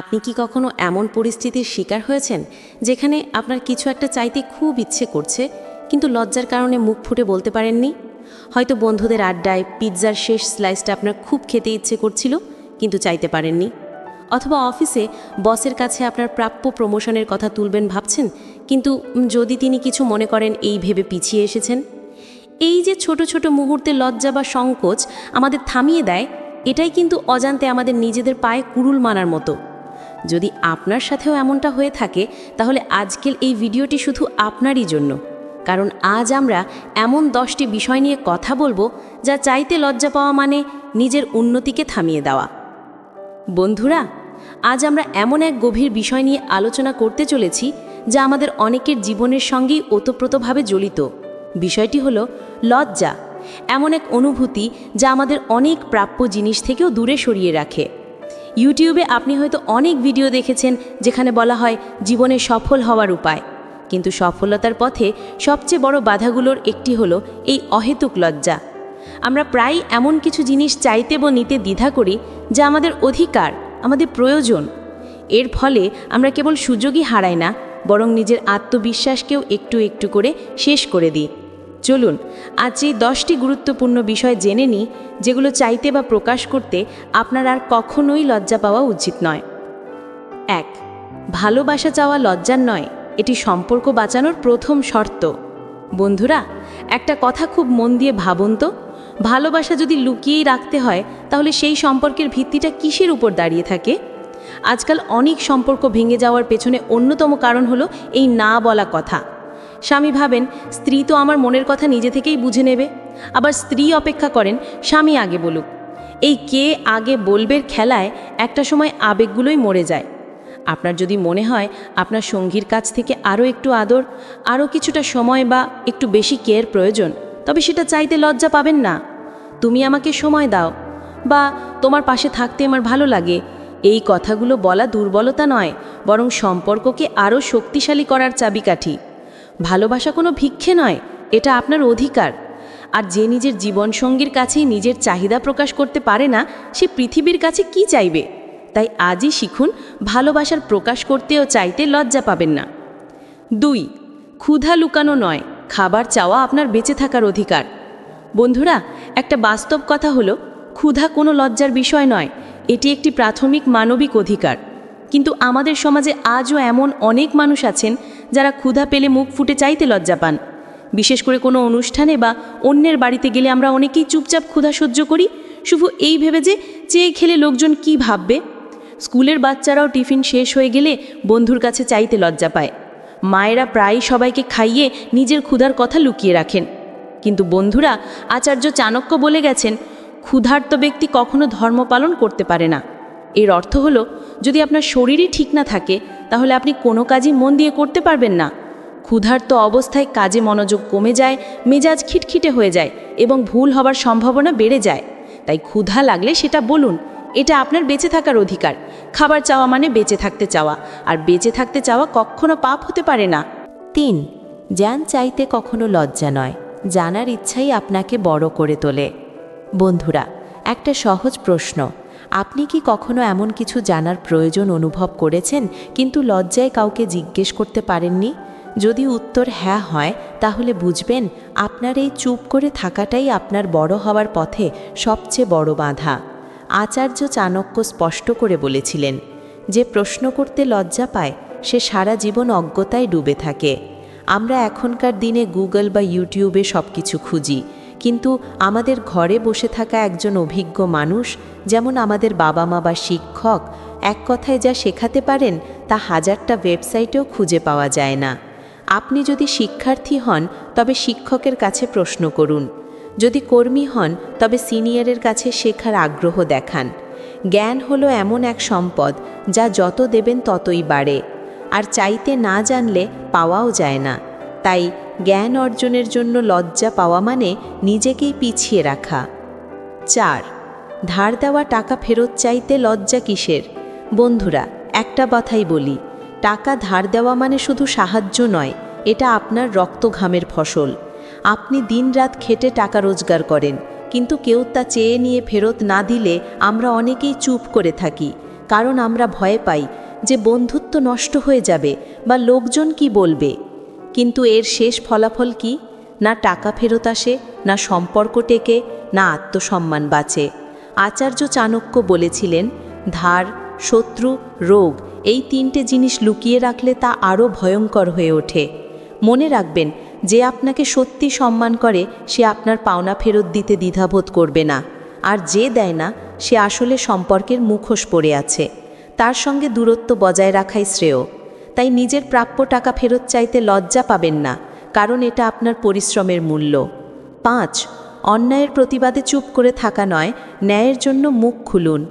আপনি কি কখনো এমন পরিস্থিতির শিকার হয়েছেন যেখানে আপনার কিছু একটা চাইতে খুব ইচ্ছে করছে, কিন্তু লজ্জার কারণে মুখ ফুটে বলতে পারেননি? হয়তো বন্ধুদের আড্ডায় পিৎজার শেষ স্লাইসটা আপনার খুব খেতে ইচ্ছে করছিল, কিন্তু চাইতে পারেননি। অথবা অফিসে বসের কাছে আপনার প্রাপ্য প্রমোশনের কথা তুলবেন ভাবছেন, কিন্তু যদি তিনি কিছু মনে করেন, এই ভেবে পিছিয়ে এসেছেন? এই যে ছোট ছোট মুহূর্তে লজ্জা বা সংকোচ আমাদের থামিয়ে দেয়, এটাই কিন্তু অজান্তে আমাদের নিজেদের পায়ে কুড়ুল মানার মতো। যদি আপনার সাথেও এমনটা হয়ে থাকে, তাহলে আজকের এই ভিডিওটি শুধু আপনারই জন্য। কারণ আজ আমরা এমন দশটি বিষয় নিয়ে কথা বলব, যা চাইতে লজ্জা পাওয়া মানে নিজের উন্নতিকে থামিয়ে দেওয়া। বন্ধুরা, আজ আমরা এমন এক গভীর বিষয় নিয়ে আলোচনা করতে চলেছি, যা আমাদের অনেকের জীবনের সঙ্গেই ওতপ্রোতভাবে জড়িত। বিষয়টি হলো লজ্জা, এমন এক অনুভূতি যা আমাদের অনেক প্রাপ্য জিনিস থেকেও দূরে সরিয়ে রাখে। ইউটিউবে আপনি হয়তো অনেক ভিডিও দেখেছেন যেখানে বলা হয় জীবনে সফল হওয়ার উপায়। কিন্তু সফলতার পথে সবচেয়ে বড় বাধাগুলোর একটি হলো এই অহেতুক লজ্জা। আমরা প্রায় এমন কিছু জিনিস চাইতে বা নিতে দ্বিধা করি যা আমাদের অধিকার, আমাদের প্রয়োজন। এর ফলে আমরা কেবল সুযোগই হারাই না, বরং নিজের আত্মবিশ্বাসকেও একটু একটু করে শেষ করে দিই। চলুন, আজ এই দশটি গুরুত্বপূর্ণ বিষয় জেনে নিই, যেগুলো চাইতে বা প্রকাশ করতে আপনার আর কখনোই লজ্জা পাওয়া উচিত নয়। এক, ভালোবাসা চাওয়া লজ্জার নয়, এটি সম্পর্ক বাঁচানোর প্রথম শর্ত। বন্ধুরা, একটা কথা খুব মন দিয়ে ভাবুন তো, ভালোবাসা যদি লুকিয়েই রাখতে হয়, তাহলে সেই সম্পর্কের ভিত্তিটা কিসের উপর দাঁড়িয়ে থাকে? আজকাল অনেক সম্পর্ক ভেঙে যাওয়ার পেছনে অন্যতম কারণ হলো এই না বলা কথা। স্বামী ভাবেন, স্ত্রী তো আমার মনের কথা নিজে থেকেই বুঝে নেবে। আবার স্ত্রী অপেক্ষা করেন, স্বামী আগে বলুক। এই কে আগে বলবের খেলায় একটা সময় আবেগগুলোই মরে যায়। আপনার যদি মনে হয়, আপনার সঙ্গীর কাছ থেকে আরও একটু আদর, আরও কিছুটা সময় বা একটু বেশি কেয়ার প্রয়োজন, তবে সেটা চাইতে লজ্জা পাবেন না। তুমি আমাকে সময় দাও, বা তোমার পাশে থাকতে আমার ভালো লাগে। এই কথাগুলো বলা দুর্বলতা নয়, বরং সম্পর্ককে আরও শক্তিশালী করার চাবিকাঠি। ভালোবাসা কোনো ভিক্ষে নয়, এটা আপনার অধিকার। আর যে নিজের জীবনসঙ্গীর কাছেই নিজের চাহিদা প্রকাশ করতে পারে না, সে পৃথিবীর কাছে কি চাইবে? তাই আজই শিখুন, ভালোবাসার প্রকাশ করতেও চাইতে লজ্জা পাবেন না। দুই, ক্ষুধা লুকানো নয়, খাবার চাওয়া আপনার বেঁচে থাকার অধিকার। বন্ধুরা, একটা বাস্তব কথা হলো, ক্ষুধা কোনো লজ্জার বিষয় নয়, এটি একটি প্রাথমিক মানবিক অধিকার। কিন্তু আমাদের সমাজে আজও এমন অনেক মানুষ আছেন যারা ক্ষুধা পেলে মুখ ফুটে চাইতে লজ্জা পান। বিশেষ করে কোনো অনুষ্ঠানে বা অন্যের বাড়িতে গেলে আমরা অনেকেই চুপচাপ ক্ষুধা সহ্য করি। শুধু এই ভেবে যে চেয়ে খেলে লোকজন কি ভাববে? স্কুলের বাচ্চারাও টিফিন শেষ হয়ে গেলে বন্ধুর কাছে চাইতে লজ্জা পায়। মায়েরা প্রায়ই সবাইকে খাইয়ে নিজের ক্ষুধার কথা লুকিয়ে রাখেন। কিন্তু বন্ধুরা আচার্য চাণক্য বলে গেছেন, ক্ষুধার্ত ব্যক্তি কখনো ধর্ম পালন করতে পারে না। এর অর্থ হলো, যদি আপনার শরীরই ঠিক না থাকে, তাহলে আপনি কোনো কাজই মন দিয়ে করতে পারবেন না। ক্ষুধার্ত অবস্থায় কাজে মনোযোগ কমে যায়, মেজাজ খিটখিটে হয়ে যায় এবং ভুল হবার সম্ভাবনা বেড়ে যায়। তাই ক্ষুধা লাগলে সেটা বলুন, এটা আপনার বেঁচে থাকার অধিকার। খাবার চাওয়া মানে বেঁচে থাকতে চাওয়া, আর বেঁচে থাকতে চাওয়া কখনো পাপ হতে পারে না। তিন, জ্ঞান চাইতে কখনো লজ্জা নয়, জানার ইচ্ছাই আপনাকে বড় করে তোলে। বন্ধুরা, একটা সহজ প্রশ্ন আপনি কি কখনো এমন কিছু জানার প্রয়োজন অনুভব করেছেন, কিন্তু লজ্জায় কাউকে জিজ্ঞেস করতে পারেননি? যদি উত্তর হ্যাঁ হয়, তাহলে বুঝবেন, আপনার এই চুপ করে থাকাটাই আপনার বড় হওয়ার পথে সবচেয়ে বড় বাধা। আচার্য চাণক্য স্পষ্ট করে বলেছিলেন, যে প্রশ্ন করতে লজ্জা পায়, সে সারা জীবন অজ্ঞতায় ডুবে থাকে। আমরা এখনকার দিনে গুগল বা ইউটিউবে সব কিছু খুঁজি। কিন্তু আমাদের ঘরে বসে থাকা একজন অভিজ্ঞ মানুষ, যেমন আমাদের বাবা মা বা শিক্ষক, এক কথায় যা শেখাতে পারেন তা হাজারটা ওয়েবসাইটেও খুঁজে পাওয়া যায় না। আপনি যদি শিক্ষার্থী হন, তবে শিক্ষকের কাছে প্রশ্ন করুন। যদি কর্মী হন, তবে সিনিয়রের কাছে শেখার আগ্রহ দেখান। জ্ঞান হলো এমন এক সম্পদ, যা যত দেবেন ততই বাড়ে। আর চাইতে না জানলে পাওয়াও যায় না। তাই জ্ঞান অর্জনের জন্য লজ্জা পাওয়া মানে নিজেকেই পিছিয়ে রাখা। চার, ধার দেওয়া টাকা ফেরত চাইতে লজ্জা কিসের? বন্ধুরা, একটা কথাই বলি, টাকা ধার দেওয়া মানে শুধু সাহায্য নয়, এটা আপনার রক্ত ঘামের ফসল। আপনি দিনরাত খেটে টাকা রোজগার করেন, কিন্তু কেউ তা চেয়ে নিয়ে ফেরত না দিলে আমরা অনেকেই চুপ করে থাকি, কারণ আমরা ভয় পাই যে বন্ধুত্ব নষ্ট হয়ে যাবে বা লোকজন কি বলবে। কিন্তু এর শেষ ফলাফল কি? না টাকা ফেরত আসে, না সম্পর্ক টেকে, না আত্মসম্মান বাঁচে। আচার্য চাণক্য বলেছিলেন, ধার, শত্রু, রোগ, এই তিনটে জিনিস লুকিয়ে রাখলে তা আরও ভয়ঙ্কর হয়ে ওঠে। মনে রাখবেন, যে আপনাকে সত্যি সম্মান করে, সে আপনার পাওনা ফেরত দিতে দ্বিধাবোধ করবে না। আর যে দেয় না, সে আসলে সম্পর্কের মুখোশ পড়ে আছে। তার সঙ্গে দূরত্ব বজায় রাখাই শ্রেয়। তাই নিজের প্রাপ্য টাকা ফেরত চাইতে লজ্জা পাবেন না, কারণ এটা আপনার পরিশ্রমের মূল্য। পাঁচ, অন্যায়ের প্রতিবাদে চুপ করে থাকা নয়, ন্যায়ের জন্য মুখ খুলুন।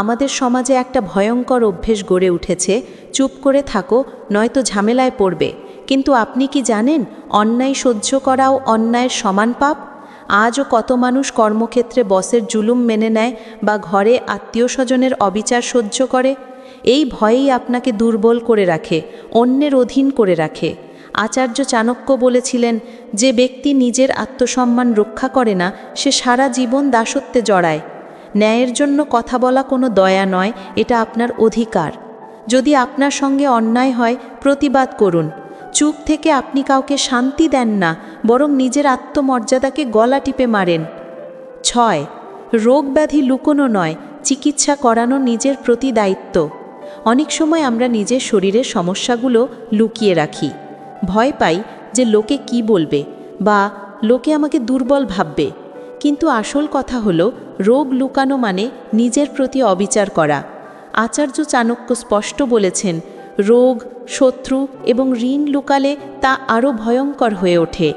আমাদের সমাজে একটা ভয়ঙ্কর অভ্যেস গড়ে উঠেছে, চুপ করে থাকো, নয়তো ঝামেলায় পড়বে। কিন্তু আপনি কি জানেন, অন্যায় সহ্য করাও অন্যায়ের সমান পাপ? আজও কত মানুষ কর্মক্ষেত্রে বসের জুলুম মেনে নেয় বা ঘরে আত্মীয় স্বজনের অবিচার সহ্য করে? এই ভয়েই আপনাকে দুর্বল করে রাখে, অন্যের অধীন করে রাখে। আচার্য চাণক্য বলেছিলেন, যে ব্যক্তি নিজের আত্মসম্মান রক্ষা করে না, সে সারা জীবন দাসত্বে জড়ায়। ন্যায়ের জন্য কথা বলা কোনো দয়া নয়, এটা আপনার অধিকার। যদি আপনার সঙ্গে অন্যায় হয়, প্রতিবাদ করুন। চুপ থেকে আপনি কাউকে শান্তি দেন না, বরং নিজের আত্মমর্যাদাকে গলা টিপে মারেন। ছয় রোগ ব্যাধি লুকোনো নয়, চিকিৎসা করানো নিজের প্রতি দায়িত্ব। অনেক সময় আমরা নিজের শরীরের সমস্যাগুলো লুকিয়ে রাখি। ভয় পাই যে লোকে কি বলবে বা লোকে আমাকে দুর্বল ভাববে। কিন্তু আসল কথা হলো, রোগ লুকানো মানে নিজের প্রতি অবিচার করা। আচার্য চাণক্য স্পষ্ট বলেছেন, রোগ, শত্রু এবং ঋণ লুকালে তা আরও ভয়ঙ্কর হয়ে ওঠে।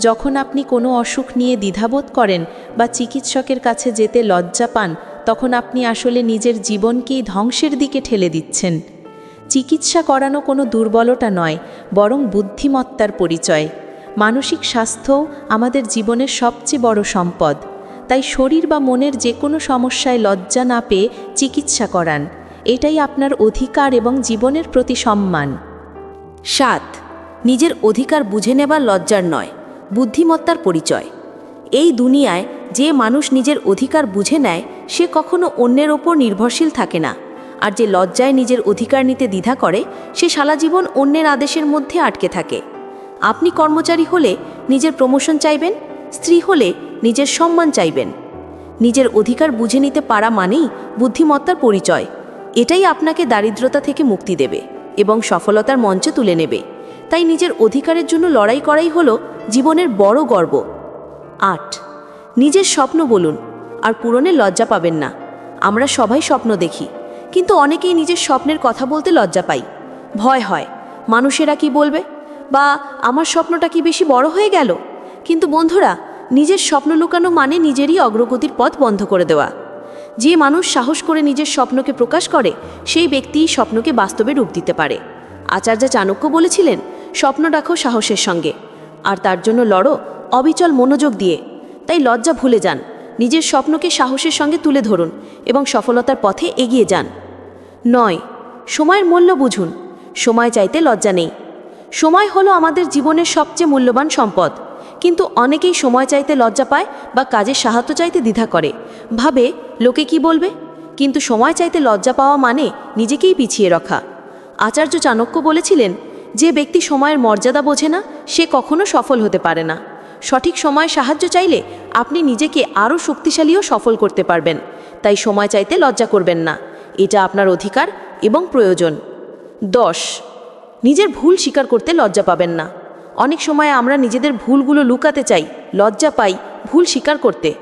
যখন আপনি কোনো অসুখ নিয়ে দ্বিধাবোধ করেন বা চিকিৎসকের কাছে যেতে লজ্জা পান তখন আপনি আসলে নিজের জীবনকেই ধ্বংসের দিকে ঠেলে দিচ্ছেন। চিকিৎসা করানো কোনো দুর্বলতা নয়, বরং বুদ্ধিমত্তার পরিচয়। মানসিক স্বাস্থ্য আমাদের জীবনের সবচেয়ে বড় সম্পদ। তাই শরীর বা মনের যে কোনো সমস্যায় লজ্জা না পেয়ে চিকিৎসা করান। এটাই আপনার অধিকার এবং জীবনের প্রতি সম্মান। সাত, নিজের অধিকার বুঝে নেবার লজ্জার নয়, বুদ্ধিমত্তার পরিচয়। এই দুনিয়ায় যে মানুষ নিজের অধিকার বুঝে নেয়, সে কখনো অন্যের ওপর নির্ভরশীল থাকে না। আর যে লজ্জায় নিজের অধিকার নিতে দ্বিধা করে, সে সারা জীবন অন্যের আদেশের মধ্যে আটকে থাকে। আপনি কর্মচারী হলে নিজের প্রমোশন চাইবেন, স্ত্রী হলে নিজের সম্মান চাইবেন। নিজের অধিকার বুঝে নিতে পারা মানেই বুদ্ধিমত্তার পরিচয়। এটাই আপনাকে দারিদ্রতা থেকে মুক্তি দেবে এবং সফলতার মঞ্চে তুলে নেবে। তাই নিজের অধিকারের জন্য লড়াই করাই হলো জীবনের বড় গর্ব। আট নিজের স্বপ্ন বলুন, আর পূরণে লজ্জা পাবেন না। আমরা সবাই স্বপ্ন দেখি, কিন্তু অনেকেই নিজের স্বপ্নের কথা বলতে লজ্জা পাই। ভয় হয়, মানুষেরা কি বলবে? বা আমার স্বপ্নটা কি বেশি বড় হয়ে গেল? কিন্তু বন্ধুরা, নিজের স্বপ্ন লুকানো মানে নিজেরই অগ্রগতির পথ বন্ধ করে দেওয়া। যে মানুষ সাহস করে নিজের স্বপ্নকে প্রকাশ করে, সেই ব্যক্তিই স্বপ্নকে বাস্তবে রূপ দিতে পারে। আচার্য চাণক্য বলেছিলেন, স্বপ্ন রাখো সাহসের সঙ্গে, আর তার জন্য লড়ো অবিচল মনোযোগ দিয়ে। তাই লজ্জা ভুলে যান। নিজের স্বপ্নকে সাহসের সঙ্গে তুলে ধরুন এবং সফলতার পথে এগিয়ে যান। নয়, সময়ের মূল্য বুঝুন। সময় চাইতে লজ্জা নেই। সময় হলো আমাদের জীবনের সবচেয়ে মূল্যবান সম্পদ। কিন্তু অনেকেই সময় চাইতে লজ্জা পায় বা কাজের সাহায্য চাইতে দ্বিধা করে। ভাবে, লোকে কি বলবে? কিন্তু সময় চাইতে লজ্জা পাওয়া মানে নিজেকেই পিছিয়ে রাখা। আচার্য চাণক্য বলেছিলেন, যে ব্যক্তি সময়ের মর্যাদা বোঝে না, সে কখনো সফল হতে পারে না। সঠিক সময় সাহায্য চাইলে আপনি নিজেকে আরও শক্তিশালীও সফল করতে পারবেন। তাই সময় চাইতে লজ্জা করবেন না। এটা আপনার অধিকার এবং প্রয়োজন। দশ, নিজের ভুল স্বীকার করতে লজ্জা পাবেন না। অনেক সময় আমরা নিজেদের ভুলগুলো লুকাতে চাই, লজ্জা পাই ভুল স্বীকার করতে।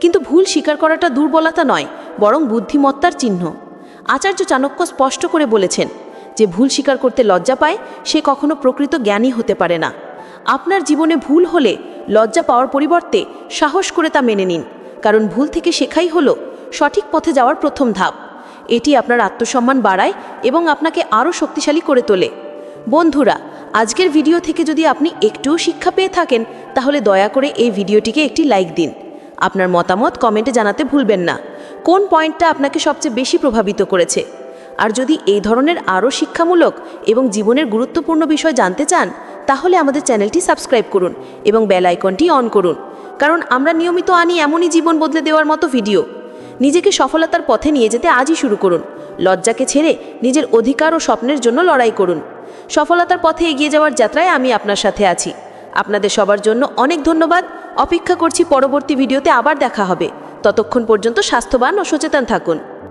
কিন্তু ভুল স্বীকার করাটা দুর্বলতা নয়, বরং বুদ্ধিমত্তার চিহ্ন। আচার্য চাণক্য স্পষ্ট করে বলেছেন, যে ভুল স্বীকার করতে লজ্জা পায়, সে কখনো প্রকৃত জ্ঞানী হতে পারে না। আপনার জীবনে ভুল হলে লজ্জা পাওয়ার পরিবর্তে সাহস করে তা মেনে নিন। কারণ ভুল থেকে শেখাই হলো সঠিক পথে যাওয়ার প্রথম ধাপ। এটি আপনার আত্মসম্মান বাড়ায় এবং আপনাকে আরও শক্তিশালী করে তোলে। বন্ধুরা, আজকের ভিডিও থেকে যদি আপনি একটুও শিক্ষা পেয়ে থাকেন, তাহলে দয়া করে এই ভিডিওটিকে একটি লাইক দিন। আপনার মতামত কমেন্টে জানাতে ভুলবেন না। কোন পয়েন্টটা আপনাকে সবচেয়ে বেশি প্রভাবিত করেছে? আর যদি এই ধরনের আরও শিক্ষামূলক এবং জীবনের গুরুত্বপূর্ণ বিষয় জানতে চান, তাহলে আমাদের চ্যানেলটি সাবস্ক্রাইব করুন এবং বেল আইকনটি অন করুন। কারণ আমরা নিয়মিত আনি এমনই জীবন বদলে দেওয়ার মতো ভিডিও। নিজেকে সফলতার পথে নিয়ে যেতে আজই শুরু করুন। লজ্জাকে ছেড়ে নিজের অধিকার ও স্বপ্নের জন্য লড়াই করুন। সফলতার পথে এগিয়ে যাওয়ার যাত্রায় আমি আপনার সাথে আছি। আপনাদের সবার জন্য অনেক ধন্যবাদ। অপেক্ষা করছি পরবর্তী ভিডিওতে আবার দেখা হবে। ততক্ষণ পর্যন্ত স্বাস্থ্যবান ও সচেতন থাকুন।